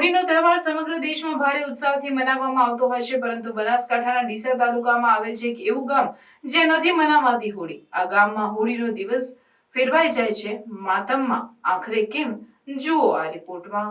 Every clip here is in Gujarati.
હોળીનો તહેવાર સમગ્ર દેશમાં ભારે ઉત્સાહથી મનાવવામાં આવતો હોય છે, પરંતુ બનાસકાંઠાના ડીસા તાલુકામાં આવેલ છે એક એવું ગામ જે નથી મનાવાતી હોળી. આ ગામમાં હોળીનો દિવસ ફેરવાઈ જાય છે. માતમમાં આખરે કેમ? જુઓ આ રિપોર્ટમાં.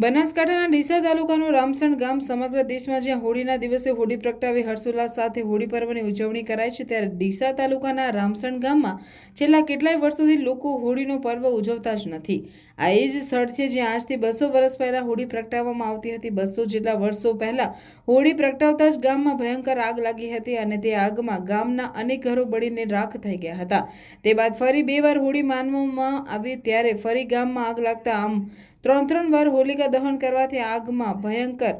બનાસકાંઠાના ડીસા તાલુકાનું રામસણ ગામ સમગ્ર દેશમાં જ્યાં હોળીના દિવસે હોળી પ્રગટાવી હર્ષોલ્લાસ સાથે હોળી પર્વની ઉજવણી કરાય છે, ત્યારે ડીસા તાલુકાના રામસણ ગામમાં છેલ્લા કેટલાય વર્ષોથી લોકો હોળીનો પર્વ ઉજવતા જ નથી. આ એ જ સ્થળ છે જ્યાં આજથી બસો વર્ષ પહેલાં હોળી પ્રગટાવવામાં આવતી હતી. બસો જેટલા વર્ષો પહેલાં હોળી પ્રગટાવતા જ ગામમાં ભયંકર આગ લાગી હતી અને તે આગમાં ગામના અનેક ઘરો બળીને રાખ થઈ ગયા હતા. તે બાદ ફરી બે વાર હોળી માનવામાં આવી, ત્યારે ફરી ગામમાં આગ લાગતા આમ ત્રણ ત્રણ વાર હોલિકા દહન કરવાથી આગમાં ભયંકર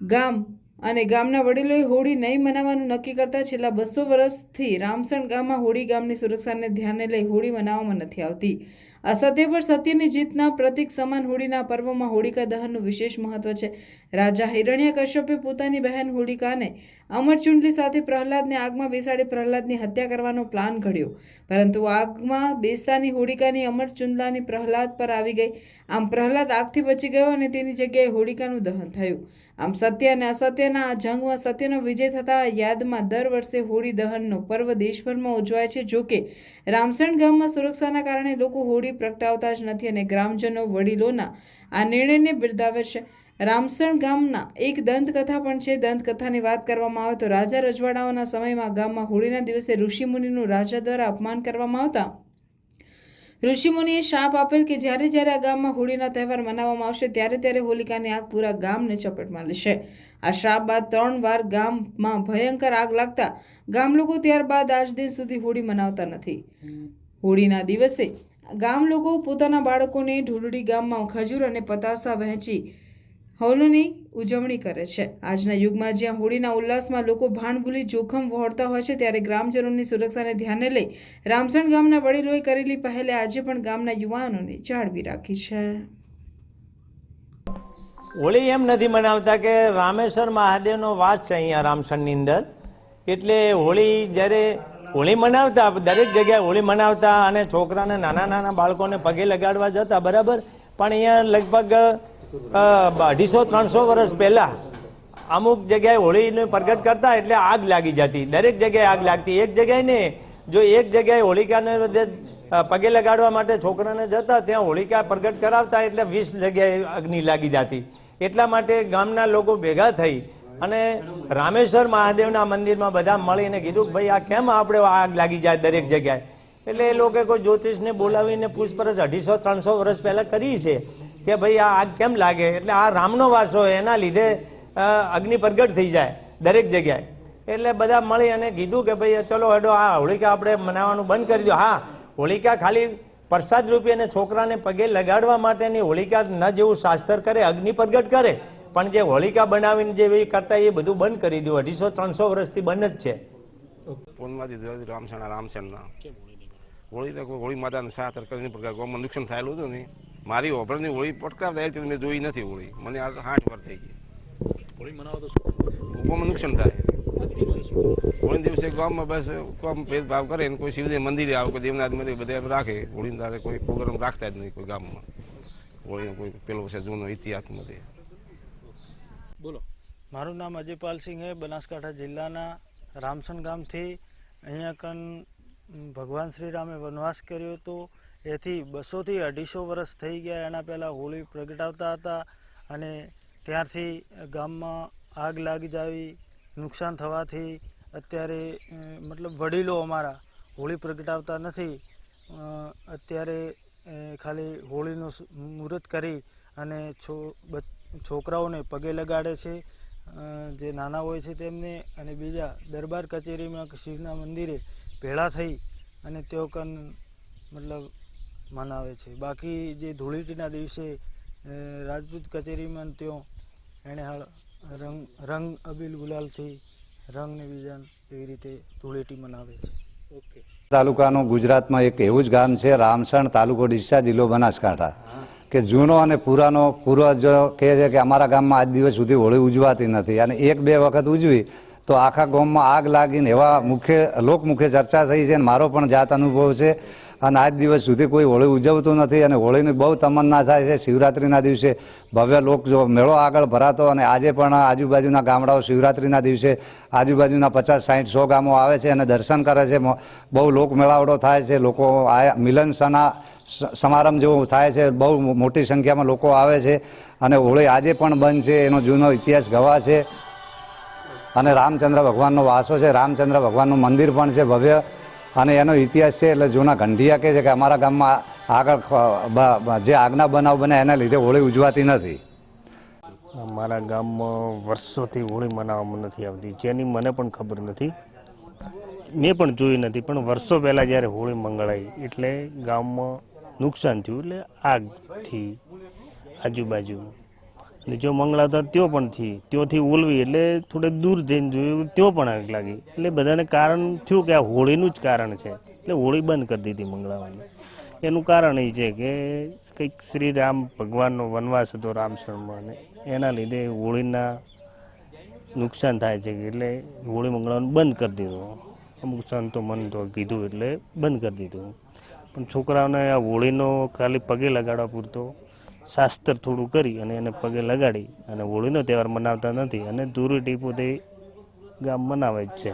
ગામ અને ગામના વડીલોએ હોળી નહીં મનાવવાનું નક્કી કરતા છેલ્લા બસો વર્ષથી રામસણ ગામમાં હોળી ગામની સુરક્ષાને ધ્યાને લઈ હોળી મનાવવામાં નથી આવતી. અસત્ય પર સત્યની જીતના પ્રતિક સમાન હોળીના પર્વમાં હોળિકા દહનનું વિશેષ મહત્વ છે. રાજા હિરણ્ય કશ્યપે પોતાની બહેન હોળિકાને અમરચુંડલી સાથે પ્રહલાદને આગમાં બેસાડી પ્રહલાદની હત્યા કરવાનો પ્લાન ઘડ્યો. પરંતુ આગમાં બેસતાની હોળિકાની અમરચુંદલાની પ્રહલાદ પર આવી ગઈ. આમ પ્રહલાદ આગથી બચી ગયો અને તેની જગ્યાએ હોળિકાનું દહન થયું. આમ સત્ય અને અસત્યના આ જંગમાં સત્યનો વિજય થતા યાદમાં દર વર્ષે હોળી દહનનો પર્વ દેશભરમાં ઉજવાય છે. જોકે રામસણ ગામમાં સુરક્ષાના કારણે લોકો હોળી પ્રગટાવતા જ નથી અને ગ્રામજનો વડીલોના આ નિર્ણયને બિરદાવે છે. રામસણ ગામના એક દંતકથા પણ છે. દંતકથાની વાત કરવામાં આવે તો રાજા રજવાડાઓના સમયમાં ગામમાં હોળીના દિવસે ઋષિમુનિનું રાજા દ્વારા અપમાન કરવામાં આવતા ઋષિમુનિએ શાપ આપેલ કે જ્યારે જ્યારે આ ગામમાં હોળીના તહેવાર મનાવવામાં આવશે, ત્યારે ત્યારે હોલિકાની આગ પૂરા ગામને ચપેટમાં લેશે. આ શાપ બાદ ત્રણ વાર ગામમાં ભયંકર આગ લાગતા ગામ લોકો ત્યારબાદ આજ દિન સુધી હોળી મનાવતા નથી. હોળીના દિવસે ગામ લોકો પોતાના બાળકોને ઢોલડી ગામમાં ખજૂર અને પતાસા વહેંચી હોલીની ઉજવણી કરે છે. આજના યુગમાં જ્યાં હોળીના ઉલ્લાસમાં લોકો ભાણ ભૂલી જોખમ વહોરતા હોય છે, ત્યારે ગ્રામજનોની સુરક્ષાને ધ્યાને લઈ રામસણ ગામના વડીલોએ કરેલી પહેલે આજે પણ ગામના યુવાનોને જાળવી રાખી છે. હોળી એમ નથી મનાવતા કે રામેશ્વર મહાદેવનો વાસ છે અહીંયા રામસણની અંદર. એટલે હોળી જ્યારે હોળી મનાવતા, દરેક જગ્યાએ હોળી મનાવતા અને છોકરાને નાના નાના બાળકોને પગે લગાડવા જતા, બરાબર? પણ અહીંયા લગભગ અઢીસો ત્રણસો વર્ષ પહેલા અમુક જગ્યાએ હોળીને પ્રગટ કરતા એટલે આગ લાગી જતી. દરેક જગ્યાએ આગ લાગતી. એક જગ્યાએ ને જો એક જગ્યાએ હોળિકાને બધે, પગે લગાડવા માટે છોકરાને જતા ત્યાં હોળિકા પ્રગટ કરાવતા એટલે વીસ જગ્યાએ અગ્નિ લાગી જતી. એટલા માટે ગામના લોકો ભેગા થઈ અને રામેશ્વર મહાદેવના મંદિરમાં બધા મળીને કીધું કે ભાઈ આ કેમ આપણે આગ લાગી જાય દરેક જગ્યાએ? એટલે એ લોકો કોઈ જ્યોતિષને બોલાવીને પૂછપરછ અઢીસો ત્રણસો વર્ષ પહેલાં કરી છે. કે ભાઈ આ આગ કેમ લાગે? એટલે આ રામનો વાસ હોય, એના લીધે અગ્નિ પ્રગટ થઈ જાય દરેક જગ્યાએ. એટલે બધા મળી અને કીધું કે ભાઈ, ચલો હેડો, આ હોળિકા આપણે મનાવવાનું બંધ કરી દો હા, હોળિકા ખાલી પ્રસાદ રૂપે અને છોકરાને પગે લગાડવા માટેની હોળિકા ન જેવું શાસ્ત્ર કરે, અગ્નિ પ્રગટ કરે. પણ જે હોળિકા બનાવીને જે કરતા એ બધું બંધ કરી દીધું અઢીસો, ત્રણસો વર્ષથી બંધ જ છે. પૂનમાંથી જોયું રામસેના હોળી હોળી માતાને સાતર કરીને ગામમાં નુકસાન થયેલું હતું ને. મારી ઓભરની હોળી પટકાવતા એ મેં જોઈ નથી હોળી. મને આ આઠ વાર થઈ ગઈ. હોળી મનાવો તો શું? નુકસાન થાય. હોળી દિવસે ગામમાં બસ કામ ભેદભાવ કરે ને કોઈ શિવજી મંદિરે આવે કોઈ દેવનાથ મંદિર બધા એમ રાખે. હોળીને તારે કોઈ પ્રોગ્રામ રાખતા જ નહીં કોઈ ગામમાં. હોળીનો કોઈ પેલો છે જૂનો ઇતિહાસ ઇતિહાસમાંથી બોલો. મારું નામ અજયપાલસિંહ હે બનાસકાંઠા જિલ્લાના રામસન ગામથી. અહીંયા કન ભગવાન શ્રી રામે વનવાસ કર્યો હતો. એથી બસોથી અઢીસો વર્ષ થઈ ગયા એના પહેલાં હોળી પ્રગટાવતા હતા અને ત્યારથી ગામમાં આગ લાગી જાવી, નુકસાન થવાથી અત્યારે મતલબ વડીલો અમારા હોળી પ્રગટાવતા નથી. અત્યારે ખાલી હોળીનું મુહૂર્ત કરી અને છો છોકરાઓને પગે લગાડે છે. જે નાના હોય છે તેમને અને બીજા દરબાર કચેરીમાં શિવના મંદિરે ભેળા થઈ અને તેઓ કન, મતલબ મનાવે છે. બાકી જે ધૂળેટીના દિવસે રાજપૂત કચેરીમાં તેઓ એણે રંગ રંગ અબીલ ગુલાલથી રંગને બીજા એવી રીતે ધૂળેટી મનાવે છે. ઓકે. તાલુકાનું ગુજરાતમાં એક એવું જ ગામ છે, રામસણ તાલુકો ડીસા જિલ્લો બનાસકાંઠા. કે જૂનો અને પુરાનો પૂર્વજો કહે છે કે અમારા ગામમાં આજ દિવસ સુધી હોળી ઉજવાતી નથી અને એક બે વખત ઉજવી તો આખા ગામમાં આગ લાગીને એવા મુખ્ય, લોકમુખ્ય ચર્ચા થઈ છે અને મારો પણ જાત અનુભવ છે. અને આજ દિવસ સુધી કોઈ હોળી ઉજવતું નથી અને હોળીની બહુ તમન્ના થાય છે. શિવરાત્રિના દિવસે ભવ્ય લોક જો મેળો આગળ ભરાતો અને આજે પણ આજુબાજુના ગામડાઓ શિવરાત્રિના દિવસે આજુબાજુના પચાસ સાઠ સો ગામો આવે છે અને દર્શન કરે છે. બહુ લોક મેળાવડો થાય છે. લોકો આ મિલન સના સમારંભ જેવું થાય છે. બહુ મોટી સંખ્યામાં લોકો આવે છે અને હોળી આજે પણ બંધ છે. એનો જૂનો ઇતિહાસ ગવા છે. અને રામચંદ્ર ભગવાનનો વાસો છે. રામચંદ્ર ભગવાનનું મંદિર પણ છે ભવ્ય. અને એનો ઇતિહાસ છે એટલે જૂના ગંઢિયા કહે છે કે અમારા ગામમાં આગળ જે આગના બનાવ બને એના લીધે હોળી ઉજવાતી નથી. અમારા ગામમાં વર્ષોથી હોળી મનાવવામાં નથી આવતી. જેની મને પણ ખબર નથી. મેં પણ જોઈ નથી, પણ વર્ષો પહેલાં જ્યારે હોળી મંગળાઈ એટલે ગામમાં નુકસાન થયું એટલે આગથી આજુબાજુ અને જો મંગળાવતા ત્યો પણ થી, ત્યોથી ઓલવી એટલે થોડે દૂર જઈને જોયું, ત્યો પણ આગ લાગી. એટલે બધાને કારણ થયું કે આ હોળીનું જ કારણ છે. એટલે હોળી બંધ કરી દીધી મંગળાવાની. એનું કારણ એ છે કે કંઈક શ્રી રામ ભગવાનનો વનવાસ હતો અને એના લીધે હોળીના નુકસાન થાય છે એટલે હોળી મંગળાવાનું બંધ કરી દીધું. અમુક સંતો મન તો કીધું એટલે બંધ કરી દીધું. પણ છોકરાઓને આ હોળીનો ખાલી પગે લગાડવા પૂરતો શાસ્ત્ર થોડું કરી અને એને પગે લગાડી અને હોળીનો તહેવાર મનાવતા નથી. અને ધૂળેટી પોતે ગામ મનાવે જ છે.